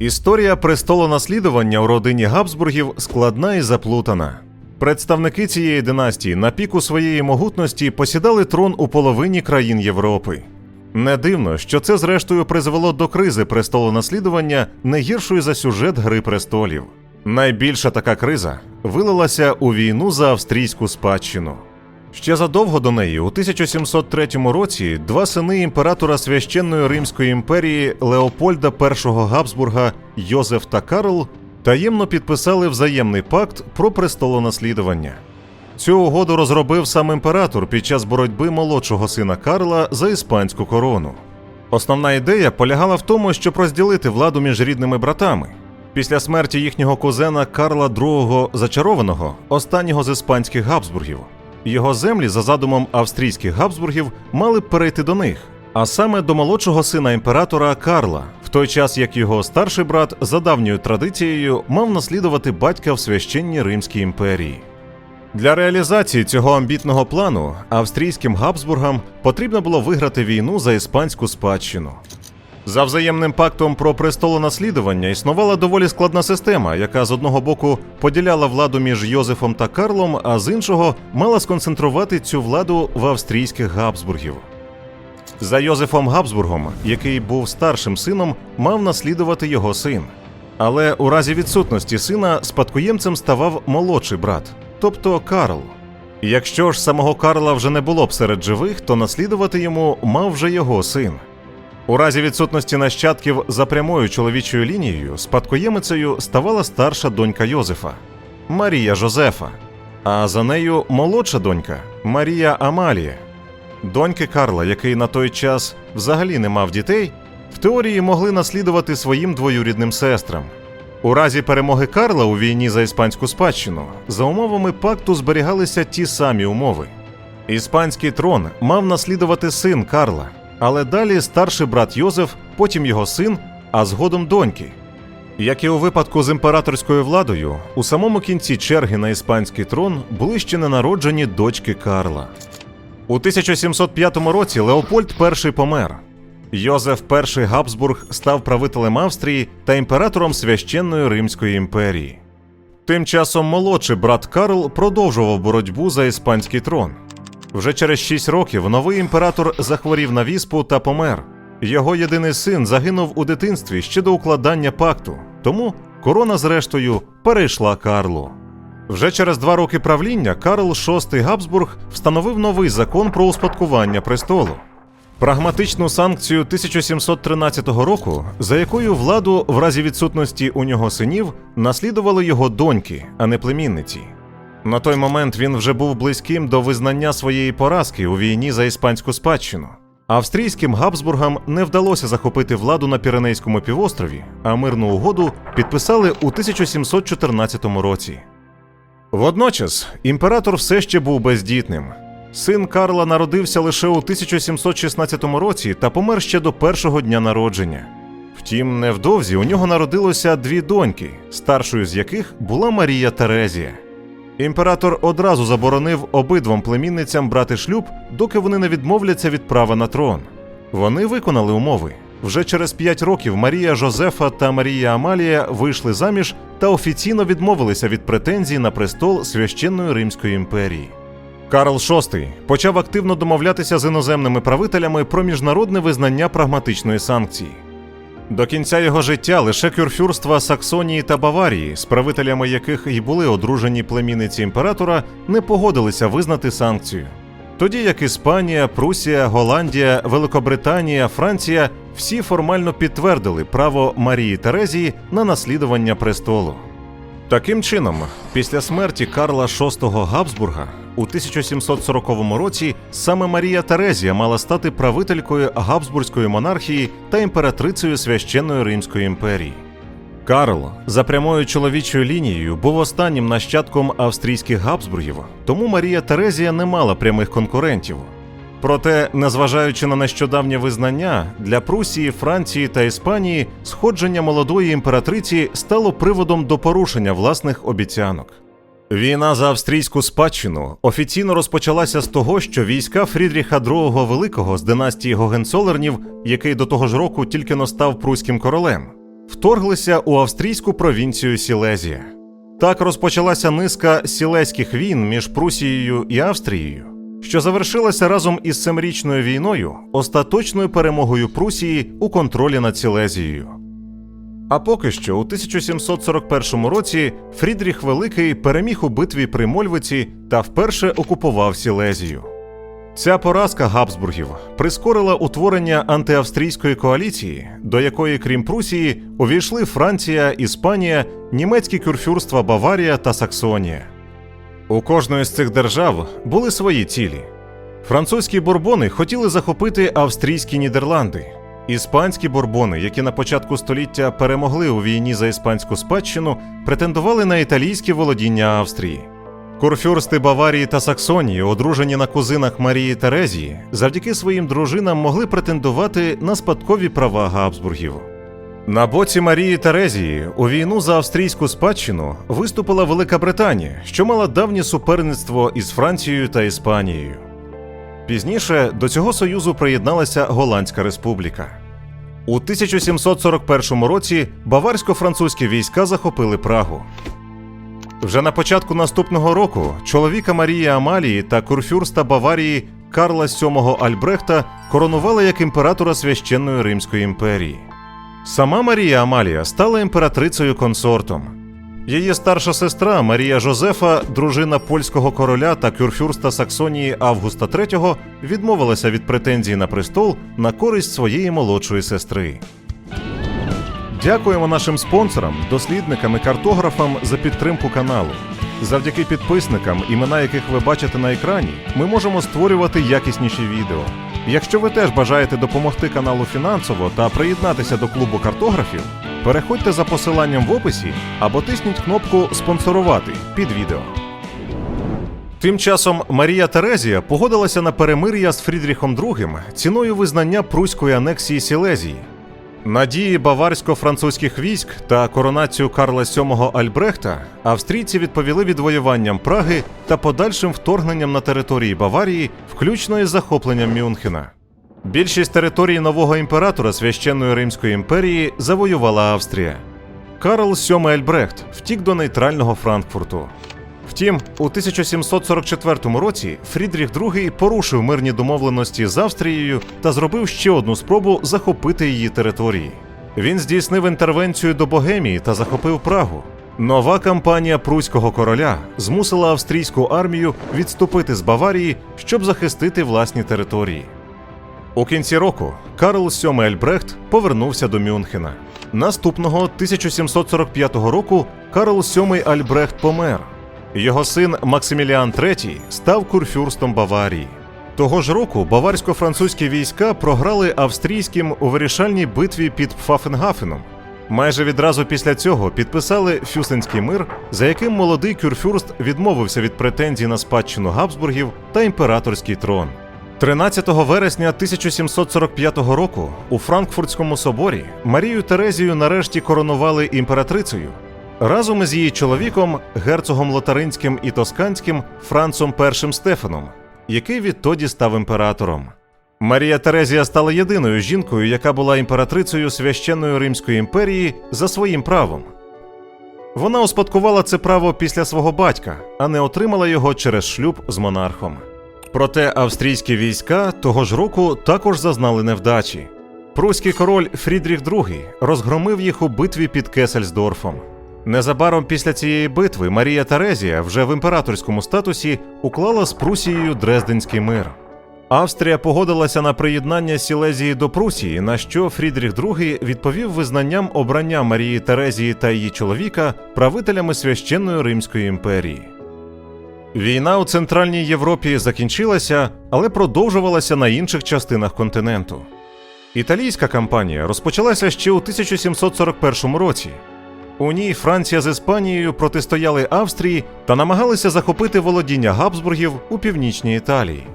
Історія престолонаслідування у родині Габсбургів складна і заплутана. Представники цієї династії на піку своєї могутності посідали трон у половині країн Європи. Не дивно, що це зрештою призвело до кризи престолонаслідування не гіршої за сюжет Гри престолів. Найбільша така криза вилилася у війну за австрійську спадщину. Ще задовго до неї, у 1703 році, два сини імператора священної Римської імперії Леопольда І Габсбурга Йозеф та Карл таємно підписали взаємний пакт про престолонаслідування. Цю угоду розробив сам імператор під час боротьби молодшого сина Карла за іспанську корону. Основна ідея полягала в тому, щоб розділити владу між рідними братами. Після смерті їхнього кузена Карла II Зачарованого, останнього з іспанських Габсбургів, його землі за задумом австрійських Габсбургів мали перейти до них, а саме до молодшого сина імператора Карла, в той час як його старший брат за давньою традицією мав наслідувати батька в священній Римській імперії. Для реалізації цього амбітного плану австрійським Габсбургам потрібно було виграти війну за іспанську спадщину. За взаємним пактом про престолонаслідування існувала доволі складна система, яка з одного боку поділяла владу між Йозефом та Карлом, а з іншого мала сконцентрувати цю владу в австрійських Габсбургів. За Йозефом Габсбургом, який був старшим сином, мав наслідувати його син. Але у разі відсутності сина спадкоємцем ставав молодший брат, тобто Карл. Якщо ж самого Карла вже не було б серед живих, то наслідувати йому мав вже його син. У разі відсутності нащадків за прямою чоловічою лінією спадкоємицею ставала старша донька Йозефа Марія Жозефа, а за нею молодша донька Марія Амалія. Доньки Карла, який на той час взагалі не мав дітей, в теорії могли наслідувати своїм двоюрідним сестрам. У разі перемоги Карла у війні за іспанську спадщину за умовами пакту зберігалися ті самі умови. Іспанський трон мав наслідувати син Карла, але далі старший брат Йозеф, потім його син, а згодом доньки. Як і у випадку з імператорською владою, у самому кінці черги на іспанський трон були ще ненароджені дочки Карла. У 1705 році Леопольд І помер. Йозеф І Габсбург став правителем Австрії та імператором священної Римської імперії. Тим часом молодший брат Карл продовжував боротьбу за іспанський трон. Вже через шість років новий імператор захворів на віспу та помер. Його єдиний син загинув у дитинстві ще до укладання пакту, тому корона, зрештою, перейшла Карлу. Вже через два роки правління Карл VI Габсбург встановив новий закон про успадкування престолу. Прагматичну санкцію 1713 року, за якою владу в разі відсутності у нього синів наслідували його доньки, а не племінниці. На той момент він вже був близьким до визнання своєї поразки у війні за іспанську спадщину. Австрійським Габсбургам не вдалося захопити владу на Піренейському півострові, а мирну угоду підписали у 1714 році. Водночас імператор все ще був бездітним. Син Карла народився лише у 1716 році та помер ще до першого дня народження. Втім, невдовзі у нього народилося дві доньки, старшою з яких була Марія Терезія. Імператор одразу заборонив обидвом племінницям брати шлюб, доки вони не відмовляться від права на трон. Вони виконали умови. Вже через п'ять років Марія Жозефа та Марія Амалія вийшли заміж та офіційно відмовилися від претензій на престол священної Римської імперії. Карл VI почав активно домовлятися з іноземними правителями про міжнародне визнання прагматичної санкції. До кінця його життя лише кюрфюрства Саксонії та Баварії, з правителями яких і були одружені племінниці імператора, не погодилися визнати санкцію. Тоді як Іспанія, Прусія, Голландія, Великобританія, Франція всі формально підтвердили право Марії Терезії на наслідування престолу. Таким чином, після смерті Карла VI Габсбурга у 1740 році саме Марія Терезія мала стати правителькою Габсбурзької монархії та імператрицею священної Римської імперії. Карл за прямою чоловічою лінією був останнім нащадком австрійських Габсбургів, тому Марія Терезія не мала прямих конкурентів. Проте, незважаючи на нещодавнє визнання, для Прусії, Франції та Іспанії сходження молодої імператриці стало приводом до порушення власних обіцянок. Війна за австрійську спадщину офіційно розпочалася з того, що війська Фрідріха II Великого з династії Гогенцолернів, який до того ж року тільки но став пруським королем, вторглися у австрійську провінцію Сілезія. Так розпочалася низка сілезьких війн між Прусією і Австрією, що завершилася разом із семирічною війною остаточною перемогою Прусії у контролі над Сілезією. А поки що, у 1741 році Фрідріх Великий переміг у битві при Мольвиці та вперше окупував Сілезію. Ця поразка Габсбургів прискорила утворення антиавстрійської коаліції, до якої, крім Прусії, увійшли Франція, Іспанія, німецькі кюрфюрства Баварія та Саксонія. У кожної з цих держав були свої цілі. Французькі бурбони хотіли захопити австрійські Нідерланди. Іспанські бурбони, які на початку століття перемогли у війні за іспанську спадщину, претендували на італійські володіння Австрії. Курфюрсти Баварії та Саксонії, одружені на кузинах Марії Терезії, завдяки своїм дружинам могли претендувати на спадкові права Габсбургів. На боці Марії Терезії у війну за австрійську спадщину виступила Велика Британія, що мала давнє суперництво із Францією та Іспанією. Пізніше до цього союзу приєдналася Голландська республіка. У 1741 році баварсько-французькі війська захопили Прагу. Вже на початку наступного року чоловіка Марії Амалії та курфюрста Баварії Карла VII Альбрехта коронували як імператора священної Римської імперії. Сама Марія Амалія стала імператрицею консортом. Її старша сестра Марія Жозефа, дружина польського короля та кюрфюрста Саксонії Августа III, відмовилася від претензій на престол на користь своєї молодшої сестри. Дякуємо нашим спонсорам, дослідникам і картографам за підтримку каналу. Завдяки підписникам, імена яких ви бачите на екрані, ми можемо створювати якісніші відео. Якщо ви теж бажаєте допомогти каналу фінансово та приєднатися до клубу картографів, переходьте за посиланням в описі або тисніть кнопку Спонсорувати під відео. Тим часом Марія Терезія погодилася на перемир'я з Фрідріхом II ціною визнання пруської анексії Сілезії. Надії баварсько-французьких військ та коронацію Карла VII Альбрехта австрійці відповіли відвоюванням Праги та подальшим вторгненням на території Баварії, включно із захопленням Мюнхена. Більшість території нового імператора священної Римської імперії завоювала Австрія. Карл VII Альбрехт втік до нейтрального Франкфурту. Втім, у 1744 році Фрідріх II порушив мирні домовленості з Австрією та зробив ще одну спробу захопити її території. Він здійснив інтервенцію до Богемії та захопив Прагу. Нова кампанія пруського короля змусила австрійську армію відступити з Баварії, щоб захистити власні території. У кінці року Карл VII Ельбрехт повернувся до Мюнхена. Наступного 1745 року Карл VII Альбрехт помер. Його син Максиміліан III став курфюрстом Баварії. Того ж року баварсько-французькі війська програли австрійським у вирішальній битві під Пфафенгафеном. Майже відразу після цього підписали Фюсенський мир, за яким молодий кюрфюрст відмовився від претензій на спадщину Габсбургів та імператорський трон. 13 вересня 1745 року у Франкфуртському соборі Марію Терезію нарешті коронували імператрицею разом із її чоловіком, герцогом Лотаринським і Тосканським Францом І Стефаном, який відтоді став імператором. Марія Терезія стала єдиною жінкою, яка була імператрицею священної Римської імперії за своїм правом. Вона успадкувала це право після свого батька, а не отримала його через шлюб з монархом. Проте австрійські війська того ж року також зазнали невдачі. Пруський король Фрідріх II розгромив їх у битві під Кесельсдорфом. Незабаром після цієї битви Марія Терезія вже в імператорському статусі уклала з Прусією Дрезденський мир. Австрія погодилася на приєднання Сілезії до Прусії, на що Фрідріх II відповів визнанням обрання Марії Терезії та її чоловіка правителями священної Римської імперії. Війна у Центральній Європі закінчилася, але продовжувалася на інших частинах континенту. Італійська кампанія розпочалася ще у 1741 році. У ній Франція з Іспанією протистояли Австрії та намагалися захопити володіння Габсбургів у північній Італії.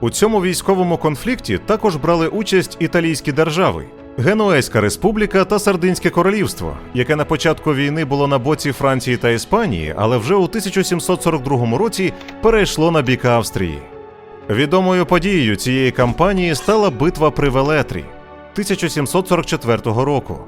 У цьому військовому конфлікті також брали участь італійські держави Генуезька республіка та Сардинське королівство, яке на початку війни було на боці Франції та Іспанії, але вже у 1742 році перейшло на бік Австрії. Відомою подією цієї кампанії стала битва при Велетрі 1744 року.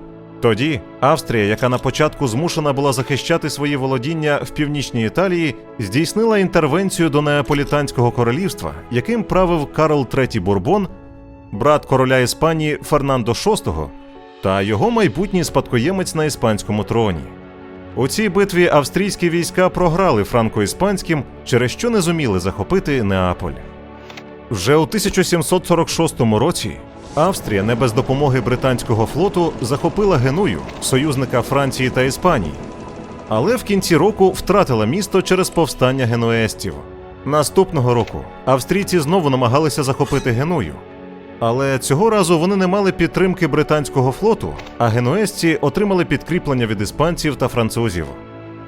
Тоді Австрія, яка на початку змушена була захищати свої володіння в північній Італії, здійснила інтервенцію до Неаполітанського королівства, яким правив Карл III Бурбон, брат короля Іспанії Фернандо VI та його майбутній спадкоємець на іспанському троні. У цій битві австрійські війська програли франко-іспанським, через що не зуміли захопити Неаполь. Вже у 1746 році Австрія не без допомоги британського флоту захопила Геную, союзника Франції та Іспанії, але в кінці року втратила місто через повстання генуестів. Наступного року австрійці знову намагалися захопити Геную. Але цього разу вони не мали підтримки британського флоту, а генуезці отримали підкріплення від іспанців та французів.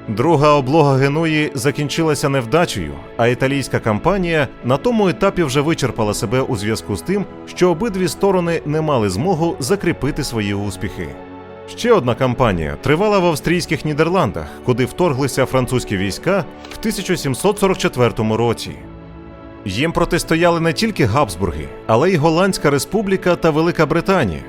Друга облога Генуї закінчилася невдачею, а італійська кампанія на тому етапі вже вичерпала себе у зв'язку з тим, що обидві сторони не мали змогу закріпити свої успіхи. Ще одна кампанія тривала в австрійських Нідерландах, куди вторглися французькі війська в 1744 році. Їм протистояли не тільки Габсбурги, але й Голландська Республіка та Велика Британія.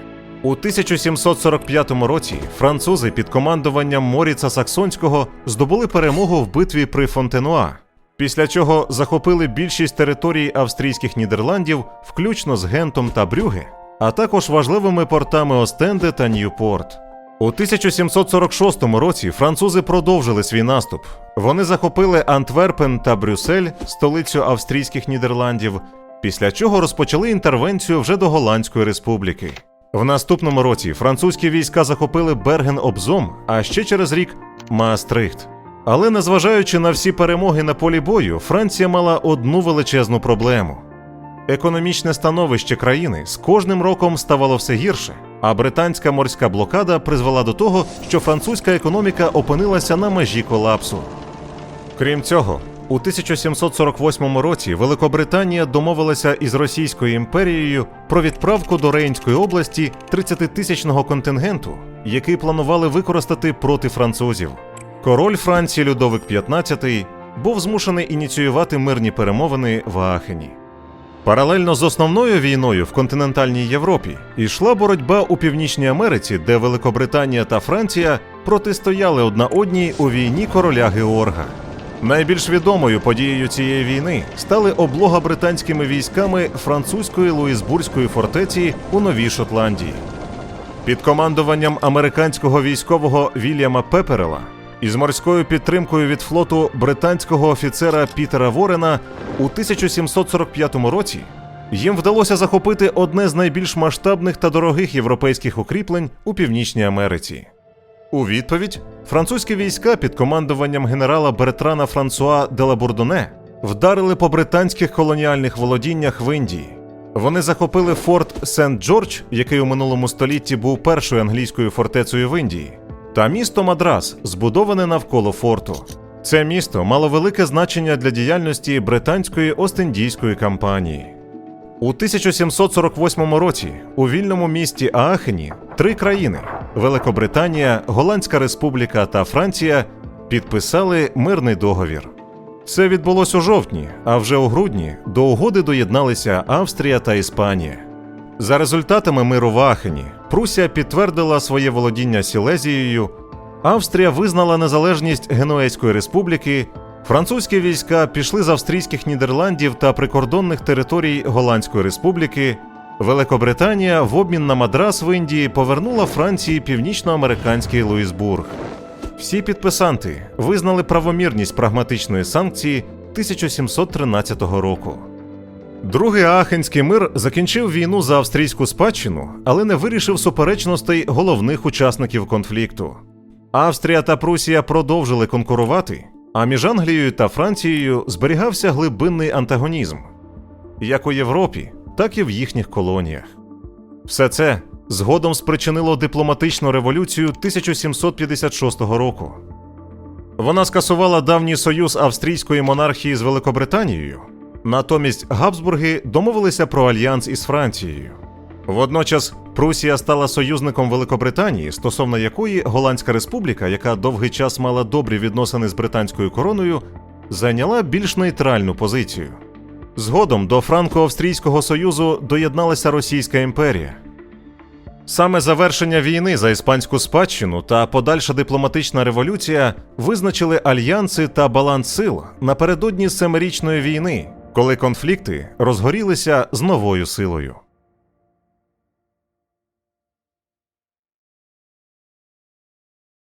У 1745 році французи під командуванням Моріца Саксонського здобули перемогу в битві при Фонтенуа, після чого захопили більшість територій австрійських Нідерландів, включно з Гентом та Брюге, а також важливими портами Остенде та Ньюпорт. У 1746 році французи продовжили свій наступ. Вони захопили Антверпен та Брюссель, столицю австрійських Нідерландів, після чого розпочали інтервенцію вже до Голландської республіки. В наступному році французькі війська захопили Берген-Обзом, а ще через рік Маастрихт. Але незважаючи на всі перемоги на полі бою, Франція мала одну величезну проблему. Економічне становище країни з кожним роком ставало все гірше, а британська морська блокада призвела до того, що французька економіка опинилася на межі колапсу. Крім цього, у 1748 році Великобританія домовилася із Російською імперією про відправку до Рейнської області 30-тисячного контингенту, який планували використати проти французів. Король Франції Людовик XV був змушений ініціювати мирні перемовини в Аахені. Паралельно з основною війною в континентальній Європі йшла боротьба у Північній Америці, де Великобританія та Франція протистояли одна одній у війні короля Георга. Найбільш відомою подією цієї війни стали облога британськими військами французької Луїсбурзької фортеці у Новій Шотландії. Під командуванням американського військового Вільяма Пеперела із морською підтримкою від флоту британського офіцера Пітера Ворена у 1745 році їм вдалося захопити одне з найбільш масштабних та дорогих європейських укріплень у Північній Америці. У відповідь французькі війська під командуванням генерала Бертрана Франсуа де ла Бурдоне вдарили по британських колоніальних володіннях в Індії. Вони захопили форт Сент-Джордж, який у минулому столітті був першою англійською фортецею в Індії, та місто Мадрас, збудоване навколо форту. Це місто мало велике значення для діяльності британської Остіндійської кампанії. У 1748 році у вільному місті Аахені три країни Великобританія, Голландська Республіка та Франція підписали мирний договір. Це відбулось у жовтні, а вже у грудні до угоди доєдналися Австрія та Іспанія. За результатами миру в Аахені Прусія підтвердила своє володіння Сілезією, Австрія визнала незалежність Генуезької республіки, французькі війська пішли з австрійських Нідерландів та прикордонних територій Голландської республіки. Великобританія в обмін на Мадрас в Індії повернула Франції північноамериканський Луїсбург. Всі підписанти визнали правомірність прагматичної санкції 1713 року. Другий Аахенський мир закінчив війну за австрійську спадщину, але не вирішив суперечностей головних учасників конфлікту. Австрія та Прусія продовжили конкурувати, а між Англією та Францією зберігався глибинний антагонізм як у Європі, так і в їхніх колоніях. Все це згодом спричинило дипломатичну революцію 1756 року. Вона скасувала давній союз австрійської монархії з Великобританією. Натомість Габсбурги домовилися про альянс із Францією. Водночас Прусія стала союзником Великобританії, стосовно якої Голландська республіка, яка довгий час мала добрі відносини з британською короною, зайняла більш нейтральну позицію. Згодом до Франко-Австрійського союзу доєдналася Російська імперія. Саме завершення війни за іспанську спадщину та подальша дипломатична революція визначили альянси та баланс сил напередодні семирічної війни, коли конфлікти розгорілися з новою силою.